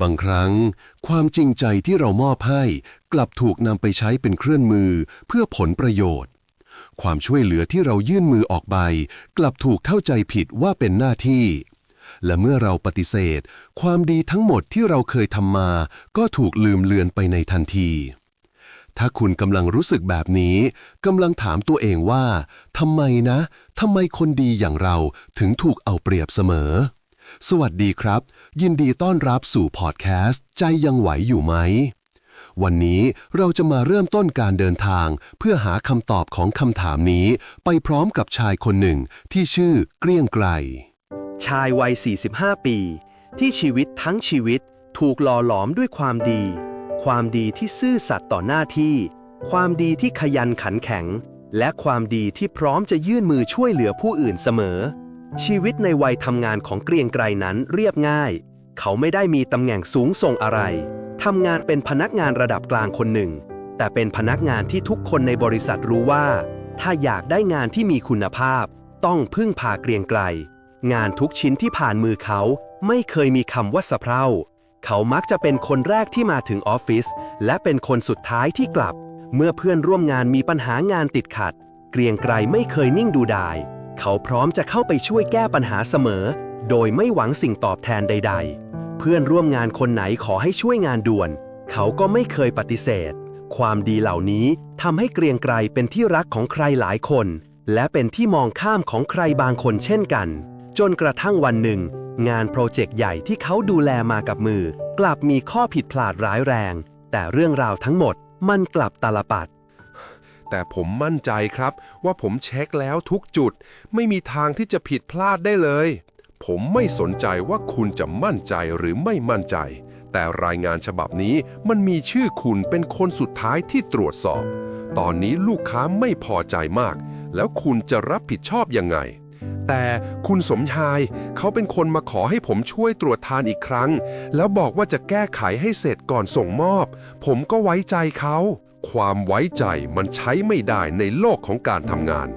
บางครั้ง ความจริงใจที่เรามอบให้ กลับถูกนำไปใช้เป็นเครื่องมือเพื่อผลประโยชน์ ความช่วยเหลือที่เรายื่นมือออกไป กลับถูกเข้าใจผิดว่าเป็นหน้าที่ และเมื่อเราปฏิเสธ ความดีทั้งหมดที่เราเคยทำมา ก็ถูกลืมเลือนไปในทันที ถ้าคุณกำลังรู้สึกแบบนี้กำลังถามตัวเองว่าทำไมนะทำไมคนดีอย่างเราถึงถูกเอาเปรียบเสมอ สวัสดีครับ ยินดีต้อนรับสู่พอดแคสต์ ใจยังไหวอยู่ไหม วันนี้เราจะมาเริ่มต้นการเดินทาง เพื่อหาคำตอบของคำถามนี้ ไปพร้อมกับชายคนหนึ่งที่ชื่อเกรียงไกรชายวัย 45 ปี ที่ชีวิตทั้งชีวิตถูกหล่อหลอมด้วยความดี ความดีที่ซื่อสัตย์ต่อหน้าที่ ความดีที่ขยันขันแข็ง และความดีที่พร้อมจะยื่นมือช่วยเหลือผู้อื่นเสมอ ชีวิตในวัยทำงานของเกรียงไกรนั้นเรียบง่าย เขาไม่ได้มีตำแหน่งสูงส่งอะไร ทำงานเป็นพนักงานระดับกลางคนหนึ่ง แต่เป็นพนักงานที่ทุกคนในบริษัทรู้ว่า ถ้าอยากได้งานที่มีคุณภาพ ต้องพึ่งพาเกรียงไกรงานทุกชิ้นที่ผ่านมือเขาไม่เคยมีคำว่าสะเพร่า เขามักจะเป็นคนแรกที่มาถึงออฟฟิศและเป็นคนสุดท้ายที่กลับ เมื่อเพื่อนร่วมงานมีปัญหางานติดขัด เกรียงไกรไม่เคยนิ่งดูดาย เขาพร้อมจะเข้าไปช่วยแก้ปัญหาเสมอ โดยไม่หวังสิ่งตอบแทนใด ๆ เพื่อนร่วมงานคนไหนขอให้ช่วยงานด่วน เขาก็ไม่เคยปฏิเสธ ความดีเหล่านี้ทำให้เกรียงไกรเป็นที่รักของใครหลายคน และเป็นที่มองข้ามของใครบางคนเช่นกัน จนกระทั่งวันหนึ่ง งานโปรเจกต์ใหญ่ที่เขาดูแลมากับมือ กลับมีข้อผิดพลาดร้ายแรง แต่เรื่องราวทั้งหมดมันกลับตาลปัด แต่ผมมั่นใจครับ ว่าผมเช็คแล้วทุกจุด ไม่มีทางที่จะผิดพลาดได้เลย ผมไม่สนใจว่าคุณจะมั่นใจหรือไม่มั่นใจ แต่รายงานฉบับนี้มันมีชื่อคุณเป็นคนสุดท้ายที่ตรวจสอบ ตอนนี้ลูกค้าไม่พอใจมาก แล้วคุณจะรับผิดชอบยังไงแต่คุณสมชายเขาเป็นคนมาขอให้ผมช่วยตรวจทานอีกครั้ง แล้วบอกว่าจะแก้ไขให้เสร็จก่อนส่งมอบ ผมก็ไว้ใจเขา ความไว้ใจมันใช้ไม่ได้ในโลกของการทำงาน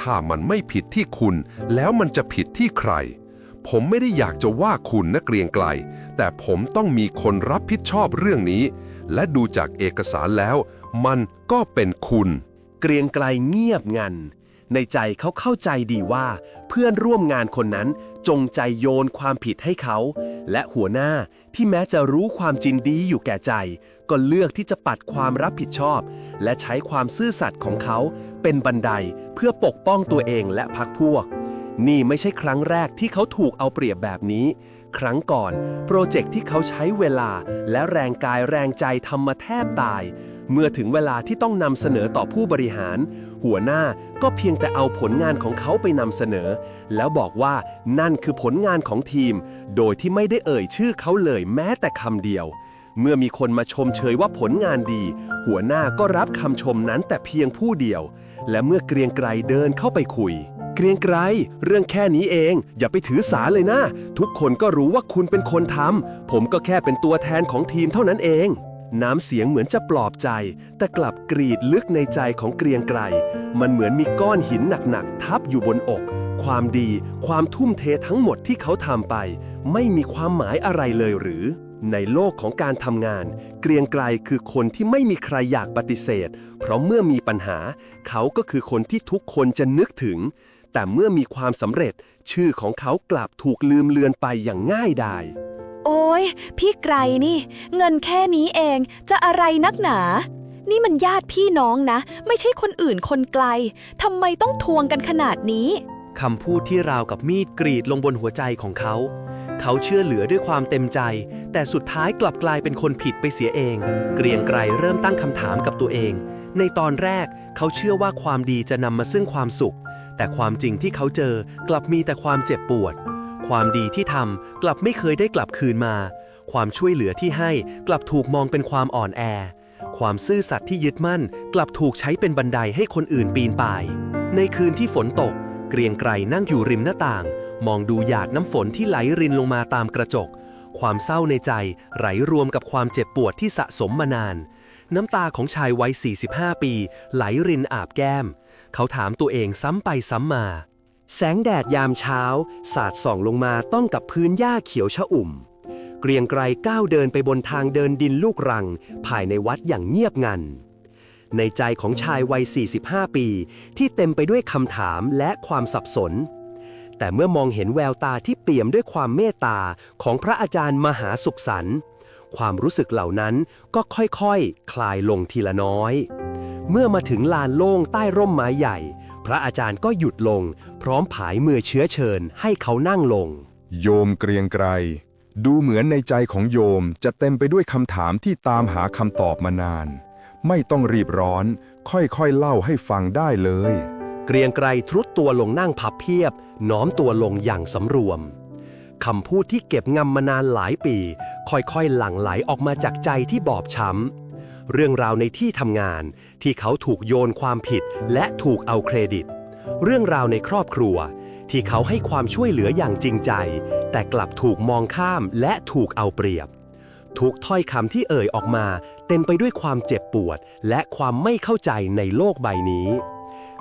ถ้ามันไม่ผิดที่คุณ แล้วมันจะผิดที่ใคร ผมไม่ได้อยากจะว่าคุณนะเกรียงไกล แต่ผมต้องมีคนรับผิดชอบเรื่องนี้ และดูจากเอกสารแล้ว มันก็เป็นคุณ เกรียงไกลเงียบงัน ในใจเขาเข้าใจดีว่า เพื่อนร่วมงานคนนั้นจงใจโยนความผิดให้เขา และหัวหน้าที่แม้จะรู้ความจริงดีอยู่แก่ใจ ก็เลือกที่จะปัดความรับผิดชอบ และใช้ความซื่อสัตย์ของเขาเป็นบันไดเพื่อปกป้องตัวเองและพรรคพวก นี่ไม่ใช่ครั้งแรกที่เขาถูกเอาเปรียบแบบนี้ ครั้งก่อน โปรเจกต์ที่เขาใช้เวลาและแรงกายแรงใจทำมาแทบตาย เมื่อถึงเวลาที่ต้องนำเสนอต่อผู้บริหาร หัวหน้าก็เพียงแต่เอาผลงานของเขาไปนำเสนอ แล้วบอกว่านั่นคือผลงานของทีม โดยที่ไม่ได้เอ่ยชื่อเขาเลยแม้แต่คำเดียว เมื่อมีคนมาชมเชยว่าผลงานดี หัวหน้าก็รับคำชมนั้นแต่เพียงผู้เดียว และเมื่อเกรียงไกรเดินเข้าไปคุยเกรียงไกรเรื่องแค่นี้เอง อย่าไปถือสาเลยนะ ทุกคนก็รู้ว่าคุณเป็นคนทำผมก็แค่เป็นตัวแทนของทีมเท่านั้นเอง น้ำเสียงเหมือนจะปลอบใจ แต่กลับกรีดลึกในใจของเกรียงไกร มันเหมือนมีก้อนหินหนักๆ ทับอยู่บนอก ความดี ความทุ่มเททั้งหมดที่เขาทำไป ไม่มีความหมายอะไรเลยหรือ ในโลกของการทำงาน เกรียงไกรคือคนที่ไม่มีใครอยากปฏิเสธ เพราะเมื่อมีปัญหา เขาก็คือคนที่ทุกคนจะนึกถึง แต่เมื่อมีความสำเร็จ ชื่อของเขากลับถูกลืมเลือนไปอย่างง่ายดาย โอ้ยพี่ไกรนี่ เงินแค่นี้เองจะอะไรนักหนา นี่มันญาติพี่น้องนะ ไม่ใช่คนอื่นคนไกลทำไมต้องทวงกันขนาดนี้ คำพูดที่ราวกับมีดกรีดลงบนหัวใจของเขา เขาเชื่อเหลือด้วยความเต็มใจ แต่สุดท้ายกลับกลายเป็นคนผิดไปเสียเอง เกรียงไกรเริ่มตั้งคำถามกับตัวเอง ในตอนแรกเขาเชื่อว่าความดีจะนำมาซึ่งความสุข แต่ความจริงที่เขาเจอกลับมีแต่ความเจ็บปวด ความดีที่ทำกลับไม่เคยได้กลับคืนมา ความช่วยเหลือที่ให้กลับถูกมองเป็นความอ่อนแอ ความซื่อสัตย์ที่ยึดมั่น กลับถูกใช้เป็นบันไดให้คนอื่นปีนป่าย ในคืนที่ฝนตก เกรียงไกรนั่งอยู่ริมหน้าต่าง มองดูหยาดน้ำฝนที่ไหลรินลงมาตามกระจก ความเศร้าในใจไหลรวมกับความเจ็บปวดที่สะสมมานาน น้ำตาของชายวัย 45 ปี ไหลรินอาบแก้ม เขาถามตัวเองซ้ำไปซ้ำมา แสงแดดยามเช้า สาดส่องลงมาต้องกับพื้นหญ้าเขียวชะอุ่ม เกรียงไกรก้าวเดินไปบนทางเดินดินลูกรัง ภายในวัดอย่างเงียบงัน ในใจของชายวัย 45 ปี ที่เต็มไปด้วยคำถามและความสับสน แต่เมื่อมองเห็นแววตาที่เปี่ยมด้วยความเมตตาของพระอาจารย์มหาสุขสันต์ความรู้สึกเหล่านั้นก็ค่อยๆคคลายลงทีละน้อย เมื่อมาถึงลานโล่งใต้ร่มไม้ใหญ่ พระอาจารย์ก็หยุดลง พร้อมผายมือเชื้อเชิญให้เขานั่งลง โยมเกรียงไกรดูเหมือนในใจของโยมจะเต็มไปด้วยคำถามที่ตามหาคำตอบมานาน ไม่ต้องรีบร้อน ค่อยๆเล่าให้ฟังได้เลย เกรียงไกรทรุดตัวลงนั่งพับเพียบ น้อมตัวลงอย่างสำรวมคำพูดที่เก็บงำมานานหลายปี ค่อยๆหลั่งไหลออกมาจากใจที่บอบช้ำ เรื่องราวในที่ทำงาน ที่เขาถูกโยนความผิดและถูกเอาเครดิต เรื่องราวในครอบครัว ที่เขาให้ความช่วยเหลืออย่างจริงใจ แต่กลับถูกมองข้ามและถูกเอาเปรียบ ทุกถ้อยคำที่เอ่ยออกมา เต็มไปด้วยความเจ็บปวด และความไม่เข้าใจในโลกใบนี้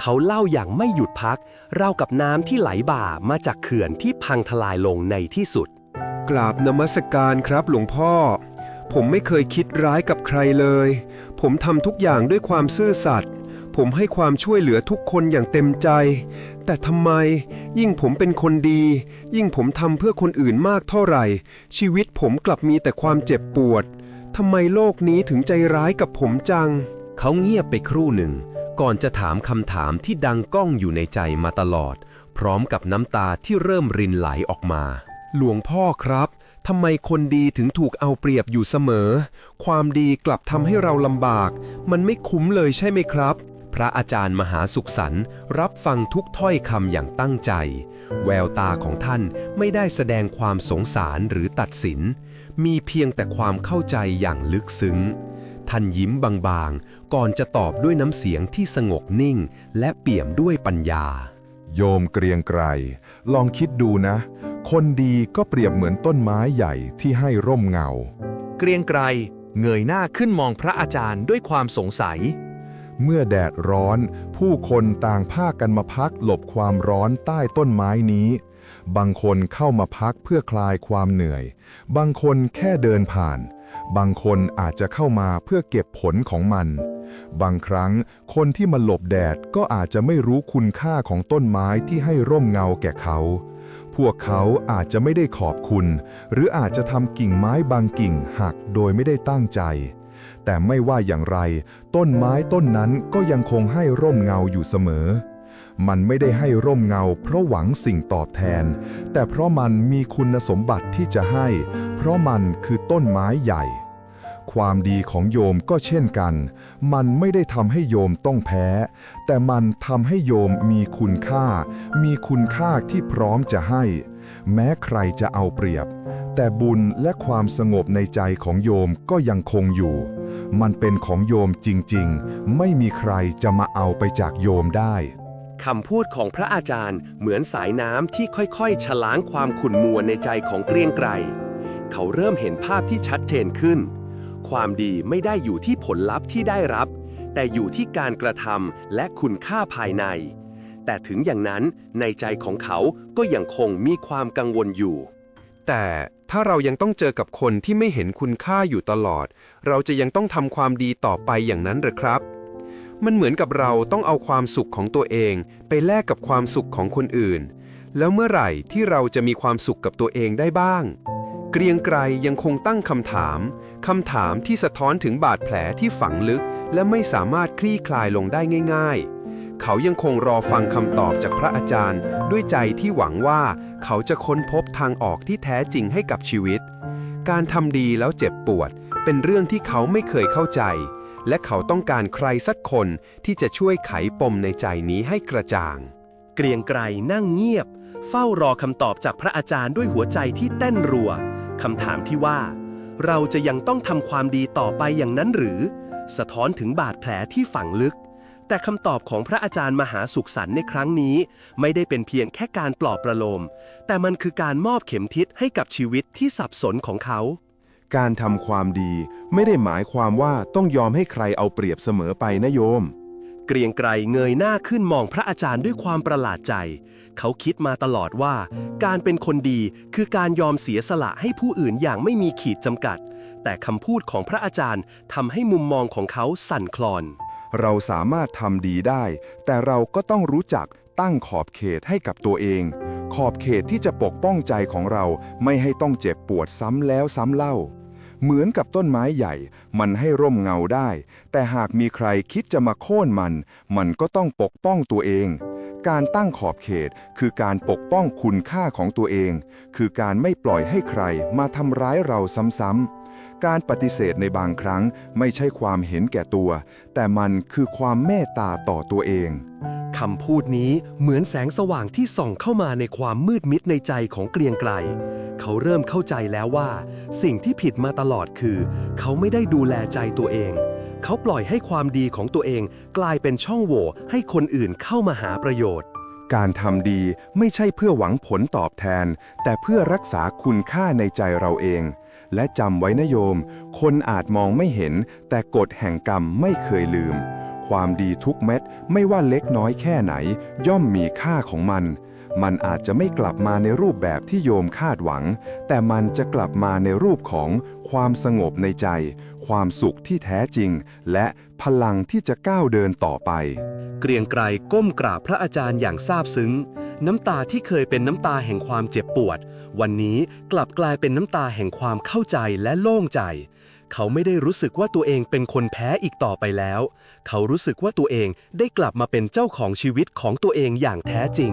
เขาเล่าอย่างไม่หยุดพัก ราวกับน้ำที่ไหลบ่ามาจากเขื่อนที่พังทลายลงในที่สุด กราบนมัสการครับหลวงพ่อ ผมไม่เคยคิดร้ายกับใครเลย ผมทำทุกอย่างด้วยความซื่อสัตย์ ผมให้ความช่วยเหลือทุกคนอย่างเต็มใจ แต่ทำไม ยิ่งผมเป็นคนดี ยิ่งผมทำเพื่อคนอื่นมากเท่าไหร่ ชีวิตผมกลับมีแต่ความเจ็บปวด ทำไมโลกนี้ถึงใจร้ายกับผมจัง เขาเงียบไปครู่หนึ่ง ก่อนจะถามคำถามที่ดังก้องอยู่ในใจมาตลอด พร้อมกับน้ำตาที่เริ่มรินไหลออกมา หลวงพ่อครับ ทำไมคนดีถึงถูกเอาเปรียบอยู่เสมอ ความดีกลับทำให้เราลำบาก มันไม่คุ้มเลยใช่ไหมครับ พระอาจารย์มหาสุขสันต์รับฟังทุกถ้อยคำอย่างตั้งใจ แววตาของท่านไม่ได้แสดงความสงสารหรือตัดสิน มีเพียงแต่ความเข้าใจอย่างลึกซึ้ง ท่านยิ้มบางๆ ก่อนจะตอบด้วยน้ำเสียงที่สงบนิ่ง และเปี่ยมด้วยปัญญา โยมเกรียงไกรลองคิดดูนะ คนดีก็เปรียบเหมือนต้นไม้ใหญ่ที่ให้ร่มเงา เกรียงไกรเงยหน้าขึ้นมองพระอาจารย์ด้วยความสงสัย เมื่อแดดร้อน ผู้คนต่างพากันมาพักหลบความร้อนใต้ต้นไม้นี้ บางคนเข้ามาพักเพื่อคลายความเหนื่อย บางคนแค่เดินผ่าน บางคนอาจจะเข้ามาเพื่อเก็บผลของมัน บางครั้งคนที่มาหลบแดดก็อาจจะไม่รู้คุณค่าของต้นไม้ที่ให้ร่มเงาแก่เขา พวกเขาอาจจะไม่ได้ขอบคุณ หรืออาจจะทำกิ่งไม้บางกิ่งหักโดยไม่ได้ตั้งใจ แต่ไม่ว่าอย่างไร ต้นไม้ต้นนั้นก็ยังคงให้ร่มเงาอยู่เสมอ มันไม่ได้ให้ร่มเงา เพราะหวังสิ่งตอบแทน แต่เพราะมันมีคุณสมบัติที่จะให้ เพราะมันคือต้นไม้ใหญ่ ความดีของโยมก็เช่นกัน มันไม่ได้ทำให้โยมต้องแพ้ แต่มันทำให้โยมมีคุณค่า มีคุณค่าที่พร้อมจะให้ แม้ใครจะเอาเปรียบ แต่บุญและความสงบในใจของโยมก็ยังคงอยู่ มันเป็นของโยมจริงๆ ไม่มีใครจะมาเอาไปจากโยมได้คำพูดของพระอาจารย์เหมือนสายน้ำที่ค่อยๆ ฉลางความขุ่นมัวในใจของเกรียงไกร เขาเริ่มเห็นภาพที่ชัดเจนขึ้น ความดีไม่ได้อยู่ที่ผลลัพธ์ที่ได้รับ แต่อยู่ที่การกระทำและคุณค่าภายใน แต่ถึงอย่างนั้นในใจของเขาก็ยังคงมีความกังวลอยู่ แต่ถ้าเรายังต้องเจอกับคนที่ไม่เห็นคุณค่าอยู่ตลอด เราจะยังต้องทำความดีต่อไปอย่างนั้นหรือครับ มันเหมือนกับเราต้องเอาความสุขของตัวเอง ไปแลกกับความสุขของคนอื่น แล้วเมื่อไหร่ที่เราจะมีความสุขกับตัวเองได้บ้าง เกรียงไกรยังคงตั้งคำถามคำถามที่สะท้อนถึงบาดแผลที่ฝังลึก และไม่สามารถคลี่คลายลงได้ง่าย ๆ เขายังคงรอฟังคำตอบจากพระอาจารย์ ด้วยใจที่หวังว่าเขาจะค้นพบทางออกที่แท้จริงให้กับชีวิต การทำดีแล้วเจ็บปวด เป็นเรื่องที่เขาไม่เคยเข้าใจ และเขาต้องการใครสักคนที่จะช่วยไขปมในใจนี้ให้กระจ่าง เกรียงไกรนั่งเงียบ เฝ้ารอคำตอบจากพระอาจารย์ด้วยหัวใจที่เต้นรัว คำถามที่ว่า เราจะยังต้องทำความดีต่อไปอย่างนั้นหรือ สะท้อนถึงบาดแผลที่ฝังลึก แต่คำตอบของพระอาจารย์มหาสุขสันต์ในครั้งนี้ ไม่ได้เป็นเพียงแค่การปลอบประโลม แต่มันคือการมอบเข็มทิศให้กับชีวิตที่สับสนของเขา การทำความดีไม่ได้หมายความว่าต้องยอมให้ใครเอาเปรียบเสมอไปนะโยม เกรียงไกรเงยหน้าขึ้นมองพระอาจารย์ด้วยความประหลาดใจ เขาคิดมาตลอดว่า การเป็นคนดีคือการยอมเสียสละให้ผู้อื่นอย่างไม่มีขีดจำกัด แต่คำพูดของพระอาจารย์ทำให้มุมมองของเขาสั่นคลอน เราสามารถทำดีได้ แต่เราก็ต้องรู้จักตั้งขอบเขตให้กับตัวเอง ขอบเขตที่จะปกป้องใจของเราไม่ให้ต้องเจ็บปวดซ้ำแล้วซ้ำเล่า เหมือนกับต้นไม้ใหญ่ มันให้ร่มเงาได้ แต่หากมีใครคิดจะมาโค่นมัน มันก็ต้องปกป้องตัวเอง การตั้งขอบเขตคือการปกป้องคุณค่าของตัวเอง คือการไม่ปล่อยให้ใครมาทำร้ายเราซ้ำๆ การปฏิเสธในบางครั้งไม่ใช่ความเห็นแก่ตัว แต่มันคือความเมตตาต่อตัวเองคำพูดนี้เหมือนแสงสว่างที่ส่องเข้ามาในความมืดมิดในใจของเกรียงไกรเขาเริ่มเข้าใจแล้วว่า สิ่งที่ผิดมาตลอดคือ เขาไม่ได้ดูแลใจตัวเอง เขาปล่อยให้ความดีของตัวเอง กลายเป็นช่องโหว่ให้คนอื่นเข้ามาหาประโยชน์ การทำดีไม่ใช่เพื่อหวังผลตอบแทน แต่เพื่อรักษาคุณค่าในใจเราเอง และจำไว้นะโยม คนอาจมองไม่เห็น แต่กฎแห่งกรรมไม่เคยลืม ความดีทุกเม็ดไม่ว่าเล็กน้อยแค่ไหน ย่อมมีค่าของมัน มันอาจจะไม่กลับมาในรูปแบบที่โยมคาดหวัง แต่มันจะกลับมาในรูปของความสงบในใจ ความสุขที่แท้จริง และพลังที่จะก้าวเดินต่อไป เกรียงไกรก้มกราบพระอาจารย์อย่างซาบซึ้ง น้ำตาที่เคยเป็นน้ำตาแห่งความเจ็บปวด วันนี้กลับกลายเป็นน้ำตาแห่งความเข้าใจและโล่งใจเขาไม่ได้รู้สึกว่าตัวเองเป็นคนแพ้อีกต่อไปแล้ว เขารู้สึกว่าตัวเองได้กลับมาเป็นเจ้าของชีวิตของตัวเองอย่างแท้จริง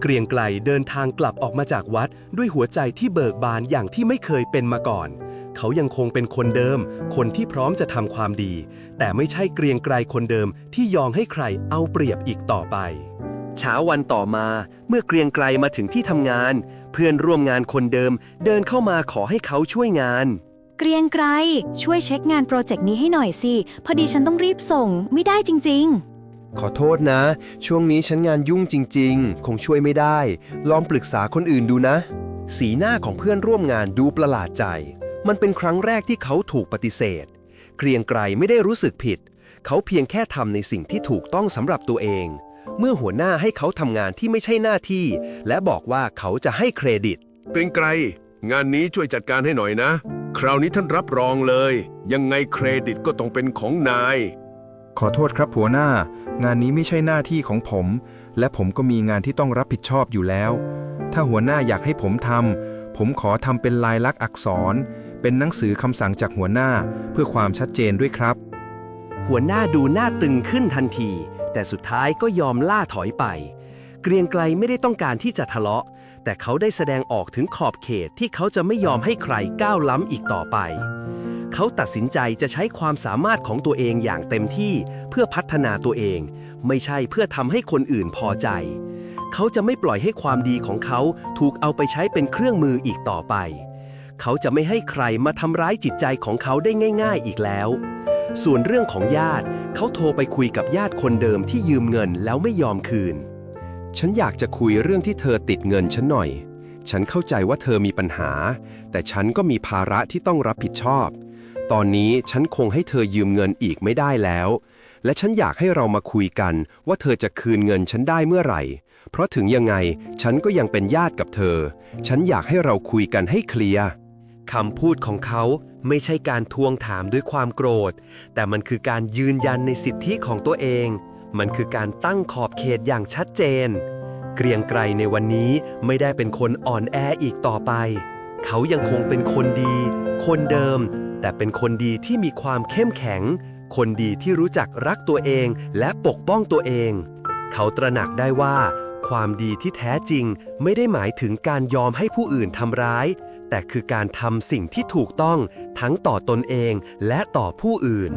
เกรียงไกลเดินทางกลับออกมาจากวัดด้วยหัวใจที่เบิกบานอย่างที่ไม่เคยเป็นมาก่อน เขายังคงเป็นคนเดิม คนที่พร้อมจะทำความดี แต่ไม่ใช่เกรียงไกรคนเดิมที่ยอมให้ใครเอาเปรียบอีกต่อไป เช้าวันต่อมาเมื่อเกรียงไกรมาถึงที่ทำงาน เพื่อนร่วมงานคนเดิม เดินเข้ามาขอให้เขาช่วยงาน เกรียงไกรช่วยเช็คงานโปรเจกต์นี้ให้หน่อยสิพอดีฉันต้องรีบส่งไม่ได้จริง ขอโทษนะ ช่วงนี้ฉันงานยุ่งจริง ๆ คงช่วยไม่ได้ ลองปรึกษาคนอื่นดูนะ สีหน้าของเพื่อนร่วมงานดูประหลาดใจ มันเป็นครั้งแรกที่เขาถูกปฏิเสธ เกรียงไกรไม่ได้รู้สึกผิด เขาเพียงแค่ทำในสิ่งที่ถูกต้องสำหรับตัวเอง เมื่อหัวหน้าให้เขาทำงานที่ไม่ใช่หน้าที่ และบอกว่าเขาจะให้เครดิตเป็นไกลงานนี้ช่วยจัดการให้หน่อยนะ คราวนี้ท่านรับรองเลย ยังไงเครดิตก็ต้องเป็นของนาย ขอโทษครับหัวหน้า งานนี้ไม่ใช่หน้าที่ของผม และผมก็มีงานที่ต้องรับผิดชอบอยู่แล้ว ถ้าหัวหน้าอยากให้ผมทำผมขอทำเป็นลายลักษณ์อักษร เป็นหนังสือคำสั่งจากหัวหน้าเพื่อความชัดเจนด้วยครับ หัวหน้าดูหน้าตึงขึ้นทันที แต่สุดท้ายก็ยอมล่าถอยไป เกรียงไกลไม่ได้ต้องการที่จะทะเลาะ แต่เขาได้แสดงออกถึงขอบเขตที่เขาจะไม่ยอมให้ใครก้าวล้ำอีกต่อไป เขาตัดสินใจจะใช้ความสามารถของตัวเองอย่างเต็มที่เพื่อพัฒนาตัวเอง ไม่ใช่เพื่อทำให้คนอื่นพอใจ เขาจะไม่ปล่อยให้ความดีของเขาถูกเอาไปใช้เป็นเครื่องมืออีกต่อไป เขาจะไม่ให้ใครมาทำร้ายจิตใจของเขาได้ง่าย ๆอีกแล้ว ส่วนเรื่องของญาติ เขาโทรไปคุยกับญาติคนเดิมที่ยืมเงินแล้วไม่ยอมคืน ฉันอยากจะคุยเรื่องที่เธอติดเงินฉันหน่อยฉันเข้าใจว่าเธอมีปัญหา แต่ฉันก็มีภาระที่ต้องรับผิดชอบ ตอนนี้ฉันคงให้เธอยืมเงินอีกไม่ได้แล้ว และฉันอยากให้เรามาคุยกันว่าเธอจะคืนเงินฉันได้เมื่อไหร่ เพราะถึงยังไงฉันก็ยังเป็นญาติกับเธอ ฉันอยากให้เราคุยกันให้เคลียร์คำพูดของเขาไม่ใช่การทวงถามด้วยความโกรธ แต่มันคือการยืนยันในสิทธิของตัวเอง มันคือการตั้งขอบเขตอย่างชัดเจน เกรียงไกรในวันนี้ไม่ได้เป็นคนอ่อนแออีกต่อไป เขายังคงเป็นคนดี คนเดิม แต่เป็นคนดีที่มีความเข้มแข็ง คนดีที่รู้จักรักตัวเองและปกป้องตัวเอง เขาตระหนักได้ว่า ความดีที่แท้จริงไม่ได้หมายถึงการยอมให้ผู้อื่นทำร้าย แต่คือการทำสิ่งที่ถูกต้องทั้งต่อตนเองและต่อผู้อื่น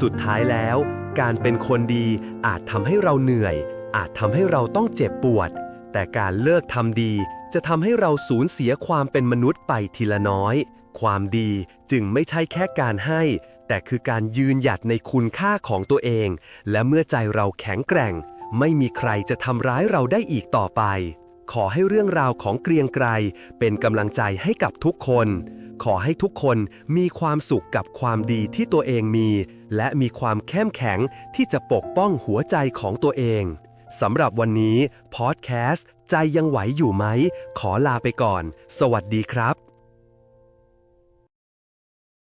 สุดท้ายแล้ว การเป็นคนดีอาจทำให้เราเหนื่อย อาจทำให้เราต้องเจ็บปวด แต่การเลิกทำดีจะทำให้เราสูญเสียความเป็นมนุษย์ไปทีละน้อย ความดีจึงไม่ใช่แค่การให้ แต่คือการยืนหยัดในคุณค่าของตัวเอง และเมื่อใจเราแข็งแกร่ง ไม่มีใครจะทำร้ายเราได้อีกต่อไป ขอให้เรื่องราวของเกรียงไกรเป็นกำลังใจให้กับทุกคน ขอให้ทุกคนมีความสุขกับความดีที่ตัวเองมี และมีความเข้มแข็งที่จะปกป้องหัวใจของตัวเองสำหรับวันนี้พอดแคสต์ใจยังไหวอยู่ไหม ขอลาไปก่อน สวัสดีครับ